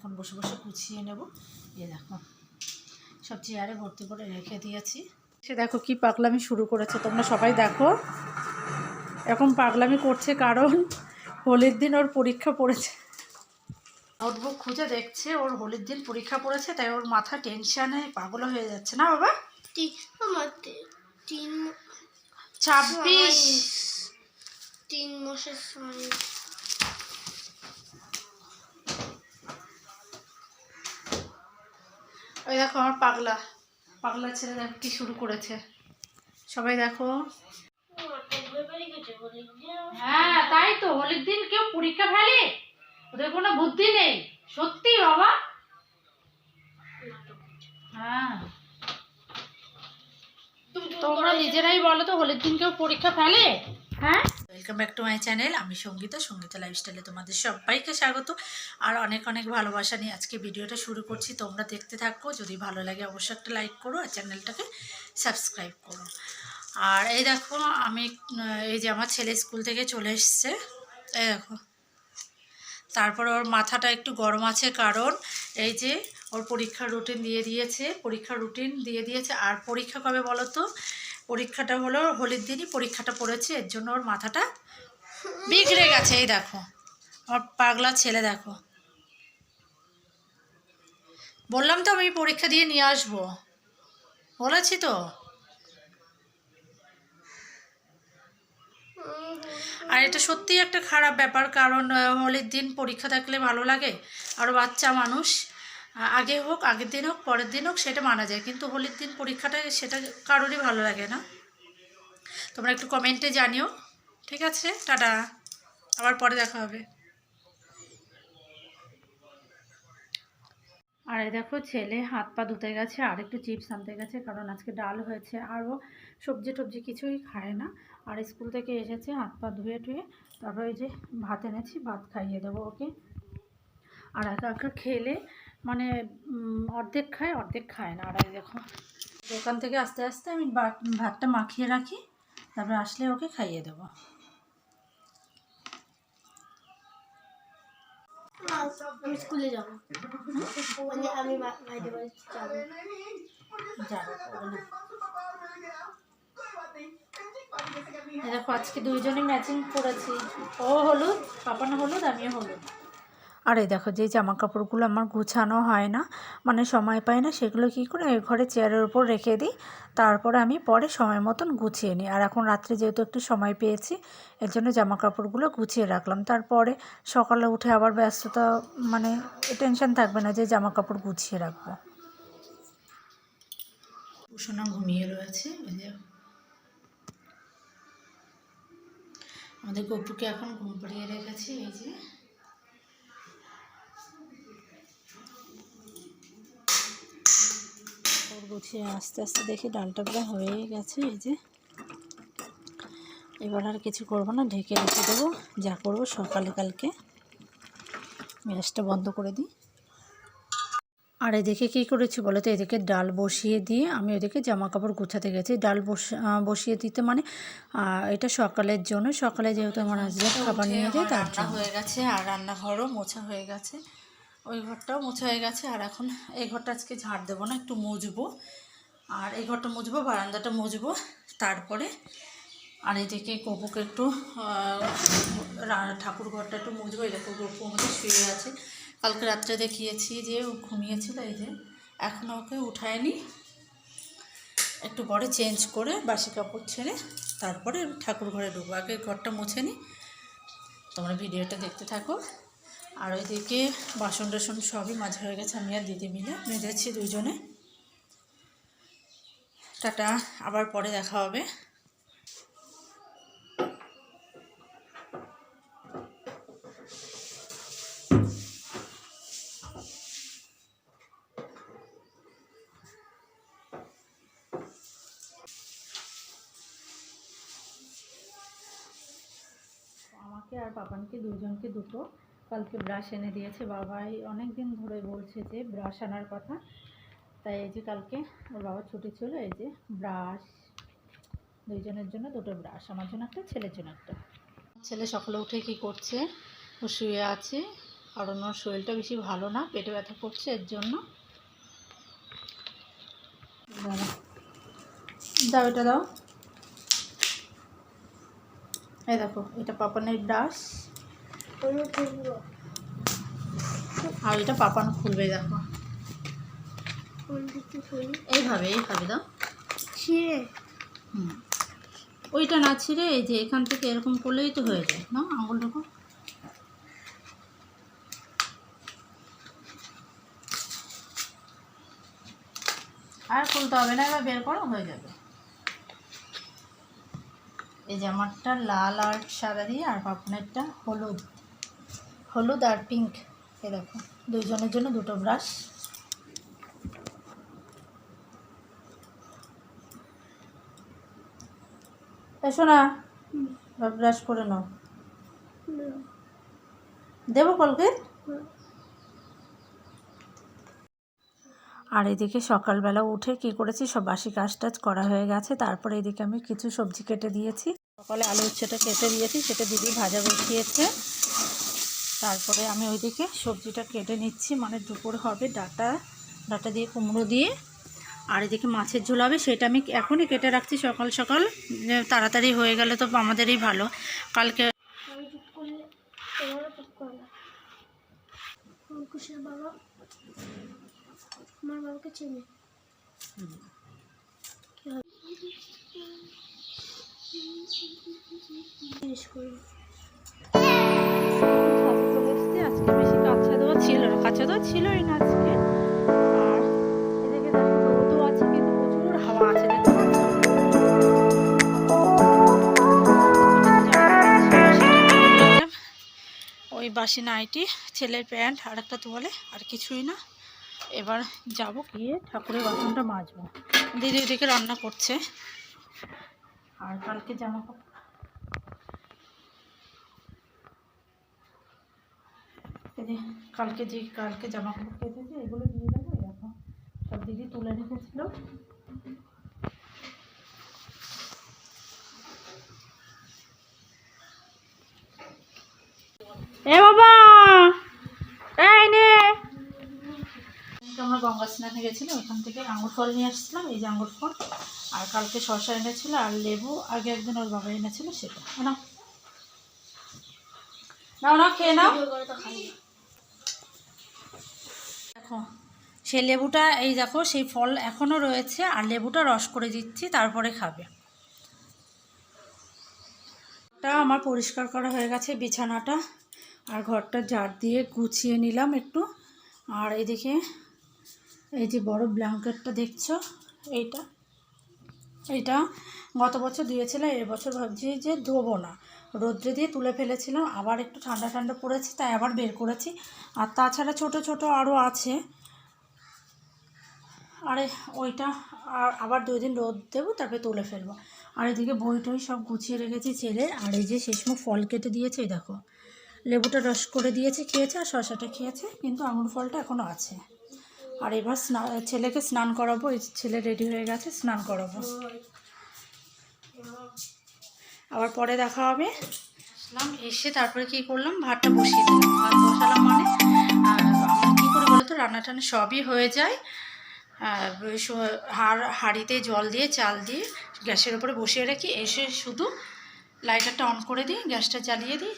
এখন বসে বসে গুছিয়ে নেব। এ দেখো সব চেয়ারে ভর্তি করে রেখে দিয়েছি। সে দেখো কি পাগলামি শুরু করেছে তোমরা সবাই দেখো। এখন পাগলামি করছে কারণ হোলির দিন ওর পরীক্ষা পড়েছে। নোটবুক খুঁজে দেখছে ওর হোলির দিন পরীক্ষা পড়েছে তাই ওর মাথা টেনশানে পাগল হয়ে যাচ্ছে না বাবা? ছাব্বিশ। তিন মাসের ওই দেখো আমার পাগলা। পাগলা ছেলে দেখো কি শুরু করেছে। সবাই দেখো। হ্যাঁ তাই তো হোলির দিন কেউ পরীক্ষা ফেলে? ওদের কোনো বুদ্ধি নেই। সত্যি বাবা? হ্যাঁ। তোমরা নিজেরাই বলো তো হোলির দিন কেউ পরীক্ষা ফেলে? হ্যাঁ? Welcome back to my channel আমি সঙ্গীতা সঙ্গীতা লাইফস্টাইলে তোমাদের সবাইকে স্বাগত। আর অনেক অনেক ভালোবাসা নিয়ে আজকে ভিডিওটা শুরু করছি। তোমরা দেখতে থাকো, যদি ভালো লাগে অবশ্যই একটা লাইক করো আর চ্যানেলটাকে সাবস্ক্রাইব করো। আর এই দেখো, আমি, এই যে আমার ছেলে স্কুল থেকে চলে এসছে। এই দেখো। তারপর ওর মাথাটা একটু গরম আছে কারণ এই যে ওর পরীক্ষার রুটিন দিয়ে দিয়েছে, পরীক্ষার রুটিন দিয়ে দিয়েছে। আর পরীক্ষা কবে বলো তো? পরীক্ষাটা হলো, হোলির দিনই পরীক্ষাটা পড়েছে, এর জন্য ওর মাথাটা বিগড়ে গেছে, এই দেখো। আমার পাগলা ছেলে, দেখো। বললাম তো আমি পরীক্ষা দিয়ে নিয়ে আসব। বলেছি তো। আর এটা সত্যিই একটা খারাপ ব্যাপার, কারণ হোলির দিন পরীক্ষা থাকলে ভালো লাগে, আর বাচ্চা মানুষ আগে হোক, আগের দিন হোক, পরের দিন হোক, সেটা মানা যায়। কিন্তু হোলির দিন পরীক্ষাটা সেটা কারোরই ভালো লাগে না। তোমরা একটু কমেন্টে জানিও। ঠিক আছে? টাটা। আবার পরে দেখা হবে। আর এই দেখো, ছেলে হাত পা ধুতে গেছে আর একটু চিপস আনতে গেছে, কারণ আজকে ডাল হয়েছে। আর ও সবজি টবজি কিছুই খায় না। আর স্কুল থেকে এসেছে, হাত পা ধুয়ে টুয়ে তারপর এই যে ভাত এনেছি, ভাত খাইয়ে দেবো ওকে। আর একা খেলে মানে অর্ধেক খায় অর্ধেক খায় না। আর এই দেখো দোকান থেকে আস্তে আস্তে আমি ভাতটা মাখিয়ে রাখি তারপরে আসলে ওকে খাইয়ে দেবো। আমি স্কুলে যাব। আমি বাড়ি দেখো আজকে দুইজনে ম্যাচিং করেছি। ও হলুদ পাপানো হলুদ আমিও হলুদ। আর এই দেখো, যে জামা কাপড়গুলো আমার গুছানো হয় না মানে সময় পাই না, সেগুলো কি করে ঘরে চেয়ারের ওপর রেখে দিই, তারপরে আমি পরে সময় মতন গুছিয়ে নিই। আর এখন রাত্রে যেহেতু একটু সময় পেয়েছি, এর জন্য জামা কাপড়গুলো গুছিয়ে রাখলাম। তারপরে সকালে উঠে আবার ব্যস্ততা মানে টেনশন থাকবে না যে জামা কাপড় গুছিয়ে রাখব। ঘুমিয়ে রয়েছে আমাদের গপুকে এখন ঘুম পাড়িয়ে রেখেছি, এই যে। গুছিয়ে আস্তে আস্তে দেখি ডালটা প্রায় হয়ে গেছে, এই যে। এবার আর কিছু করব না, ঢেকে রেখে দেবো, যা করব সকালে কালকে। গ্যাসটা বন্ধ করে দিই। আর এদিকে কী করেছি বলো তো? এদিকে ডাল বসিয়ে দিয়ে আমি ওদিকে জামা কাপড় গুছাতে গেছি। ডাল বসিয়ে দিতে মানে এটা সকালের জন্য। সকালে যেহেতু আমার হাজব্যান্ড খাবার নিয়ে যায়, তার হয়ে গেছে, আর রান্নাঘরও মোছা হয়ে গেছে। ওই ঘরটাও মোছা হয়ে গেছে, আর এখন এই ঘরটা আজকে ঝাড় দেবো না, একটু মুছবো আর এই ঘরটা মুছবো বারান্দাটা মুছবো তারপরে আর এদিকে কপুকে একটু ঠাকুর ঘরটা একটু মুছবো এই দেখো গপু আমাদের শুয়ে আছে। কালকে রাত্রে দেখিয়েছি যে ও ঘুমিয়েছিল, এই যে এখনও ওকে উঠায়নি। একটু পরে চেঞ্জ করে বাসি কাপড় ছেড়ে তারপরে ঠাকুর ঘরে ঢুকবো। আগে ঘরটা মুছে নিই তোমরা ভিডিওটা দেখতে থাকো। আর ওইদিকে বাসন টাসন সবই মাঝে হয়ে গেছে, আমি আর দিদি মিলে। মেজেছি দুজনে টাটা, আবার পরে দেখা হবে। আমাকে আর পাপানকে দুজনকে দুটো। কালকে ব্রাশ এনে দিয়েছে বাবাই। অনেক দিন ধরে বলছে যে ব্রাশ আনার কথা। তাই এই যে কালকে ওর বাবার ছুটি ছিল এই যে ব্রাশ দুইজনের জন্য দুটো ব্রাশ আমার জন্য একটা ছেলের জন্য একটা। ছেলে সকালে উঠে কি করছে? ও শুয়ে আছে। কারণ ওর শরীরটা বেশি ভালো না পেটে ব্যথা করছে এর জন্য। দাও এটা দাও। এই দেখো এটা পাপানের ব্রাশ আর এটা পাপানো খুলবে দেখো। এইভাবে এইভাবে দাও। ছিঁড়ে। হুম। ওইটা না ছিঁড়ে এই যে এখান থেকে এরকম করলেই তো হয়ে যায় না আঙুল ঢোকো আর খুলতে হবে না এবার বের করো হয়ে যাবে। এই জামারটা লাল আর সাদা দিয়ে আর পাপনেরটা হলুদ। হলুদ আর পিঙ্ক এ দেখো, দুইজনের জন্য দুটো ব্রাশ এসো না ব্রাশ করে নাও। দেবো কলগেট আর এদিকে সকালবেলা উঠে কি করেছি, সব বাসি কাজ টাজ করা হয়ে গেছে। তারপরে এদিকে আমি কিছু সবজি কেটে দিয়েছি। সকালে আলু উচ্ছেটা কেটে দিয়েছি, সেটা দিদি ভাজা বসিয়েছে। তারপরে আমি ওইদিকে সবজিটা কেটে নিচ্ছি মানে দুপুর হবে ডাটা ডাটা দিয়ে কুমড়ো দিয়ে। আর এদিকে মাছের ঝোল হবে, সেটা আমি এখনই কেটে রাখছি সকাল সকাল। তাড়াতাড়ি হয়ে গেলে তো আমাদেরই ভালো। কালকে না কাঁচা ছিলই না আজকে। দেখো রোদও আছে কিন্তু ওই বাসি নাইটি, ছেলের প্যান্ট, আর একটা তোয়ালে আর কিছুই না। এবার যাব গিয়ে ঠাকুরের বাসনটা মাজবো। দিদি ওদিকে রান্না করছে। আর কালকে জামা কাপড় যে কালকে যে কালকে জামা কাপড় কেটেছে, এগুলো দিয়ে দেবো এরকম সব দিদি তুলে রেখেছিল। নে! আমরা গঙ্গা স্নানে গেছিলাম ওইখান থেকে আঙুর ফল নিয়ে আসছিলাম এই যে আঙুর ফল। আর কালকে শসা এনেছিল, আর লেবু, আগে একদিন ওর বাবা এনেছিল সেটা। নাও নাও, খেয়ে নাও ভিডিও করে তো খাই না। দেখো সেই লেবুটা, এই দেখো, সেই ফল এখনও রয়েছে, আর লেবুটা রস করে দিচ্ছি, তারপরে খাবে। টা আমার পরিষ্কার করা হয়ে গেছে, বিছানাটা, আর ঘরটা ঝাড় দিয়ে গুছিয়ে নিলাম একটু। আর এদিকে এই যে বড় ব্ল্যাঙ্কেটটা দেখছ, এইটা? এইটা গত বছর দিয়েছিল এবছর ভাবছি যে ধোবো না। রোদ্রে দিয়ে তুলে ফেলেছিলাম, আবার একটু ঠান্ডা ঠান্ডা পড়েছে, তাই আবার বের করেছি। আর তাছাড়া ছোট ছোট আরও আছে আরে ওইটা আর আবার দুই দিন রোদ দেবো, তারপরে তুলে ফেলব। আর এদিকে বই টই সব গুছিয়ে রেখেছি ছেলে, আর এই যে শেষমো ফল কেটে দিয়েছে দেখো। লেবুটা রস করে দিয়েছে, খেয়েছে আর শশাটা খেয়েছে, কিন্তু আঙুর ফলটা এখনও আছে। আর এবার স্নান ছেলেকে স্নান করাবো, এই ছেলে রেডি হয়ে গেছে, স্নান করাবো। আবার পরে দেখা হবে। আসলাম এসে তারপরে কি করলাম? ভাতটা বসিয়ে দিলাম। ভাত বসালাম মানে কী করে বলো তো রান্না টান্না সবই হয়ে যায়। হাড় হাঁড়িতে জল দিয়ে, চাল দিয়ে গ্যাসের উপরে বসিয়ে রাখি। এসে শুধু লাইটারটা অন করে দিই, গ্যাসটা জ্বালিয়ে দিই।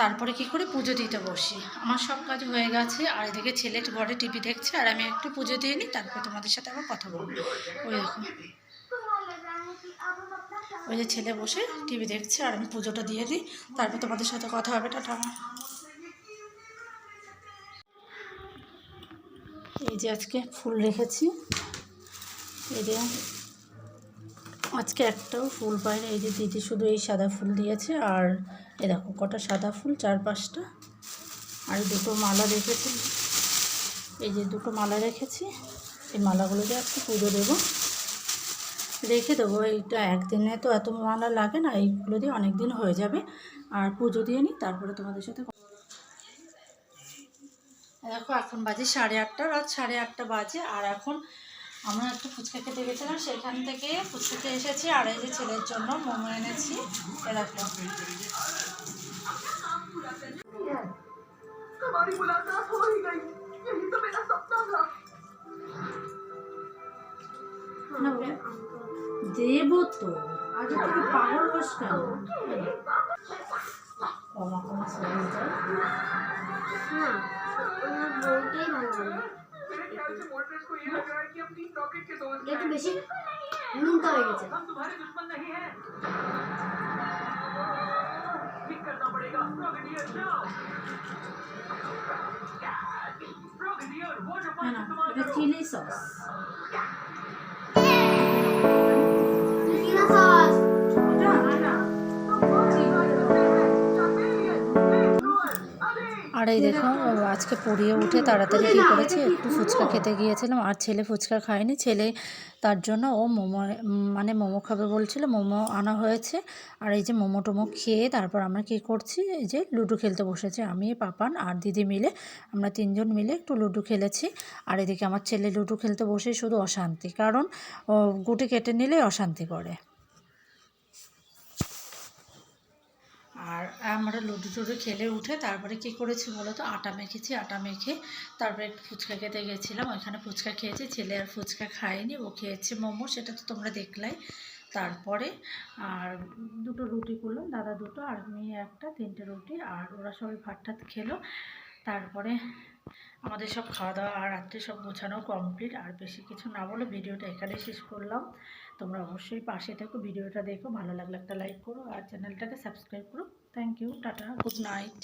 তারপরে কি করে? পুজো দিতে বসি। আমার সব কাজ হয়ে গেছে। আর এদিকে ছেলে ঘরে টিভি দেখছে, আর আমি একটু পুজো দিয়ে নিই, তারপরে তোমাদের সাথে আবার কথা বলব। ওই দেখো ওই যে ছেলে বসে টিভি দেখছে, আর আমি পুজোটা দিয়ে দিই। তারপর তোমাদের সাথে কথা হবে, টাটা। এই যে আজকে ফুল রেখেছি। এই যে আজকে একটাও ফুল পাইনি। এই যে দিদি শুধু এই সাদা ফুল দিয়েছে আর এ দেখো কটা সাদা ফুল, চার পাঁচটা। আর দুটো মালা রেখেছি। এই যে দুটো মালা রেখেছি। এই মালাগুলো দিয়ে আজকে পুজো দেবো। রেখে দেবো। এইটা একদিনে তো এত মালা লাগে না, এইগুলো দিয়ে অনেক দিন হয়ে যাবে। আর পুজো দিয়ে নিই, তারপরে তোমাদের সাথে দেখো, এখন বাজে সাড়ে আটটা, রাত সাড়ে আটটা বাজে, আর এখন আমরা একটু ফুচকা খেতে গেছিলাম, সেখান থেকে ফুচকাতে এসেছি, আর এই যে ছেলের জন্য মোমো এনেছি এরকম দেব তো তুমি পাগল বস কেন? কমা কমা হ্যাঁ। ওনার বউটাই ভালো লাগে मेरे ख्याल से मोर्ट्रेस को ये लग रहा है कि हम टीम रॉकेट के दोस्त একটু বেশি নুনটা হয়ে গেছে हम तुम्हारे আর এই দেখো আজকে পড়িয়ে উঠে তাড়াতাড়ি কী করেছি? একটু ফুচকা খেতে গিয়েছিলাম, আর ছেলে ফুচকা খায়নি। ছেলে তার জন্য ও মোমো মানে মোমো খাবে বলছিল, মোমো আনা হয়েছে। আর এই যে মোমো টোমো খেয়ে তারপর আমরা কী করছি? এই যে লুডো খেলতে বসেছি, আমি, পাপান আর দিদি মিলে। আমরা তিনজন মিলে একটু লুডো খেলেছি। আর এদিকে আমার ছেলে লুডো খেলতে বসেই শুধু অশান্তি, কারণ ও গুটি কেটে নিলেই অশান্তি করে। আর আমরা লুডো টুডু খেলে উঠে তারপরে কি করেছি বলো তো আটা মেখেছি, আটা মেখে তারপরে একটু ফুচকা খেতে গেছিলাম। ওইখানে ফুচকা খেয়েছি, ছেলে আর ফুচকা খায়নি, ও খেয়েছে মোমো, সেটা তো তোমরা দেখলাই। তারপরে আর দুটো রুটি করলাম, দাদা দুটো আর মেয়ে একটা, তিনটে রুটি, আর ওরা সবাই ভাত টাত খেলো। তারপরে আমাদের সব খাওয়া দাওয়া আর রাত্রে সব গোছানো কমপ্লিট, আর বেশি কিছু না বলে ভিডিওটা এখানে শেষ করলাম। তোমরা অবশ্যই পাশে থেকো, ভিডিওটা দেখো, ভালো লাগলে একটা লাইক করো আর চ্যানেলটাকে সাবস্ক্রাইব করো। Thank you tata good night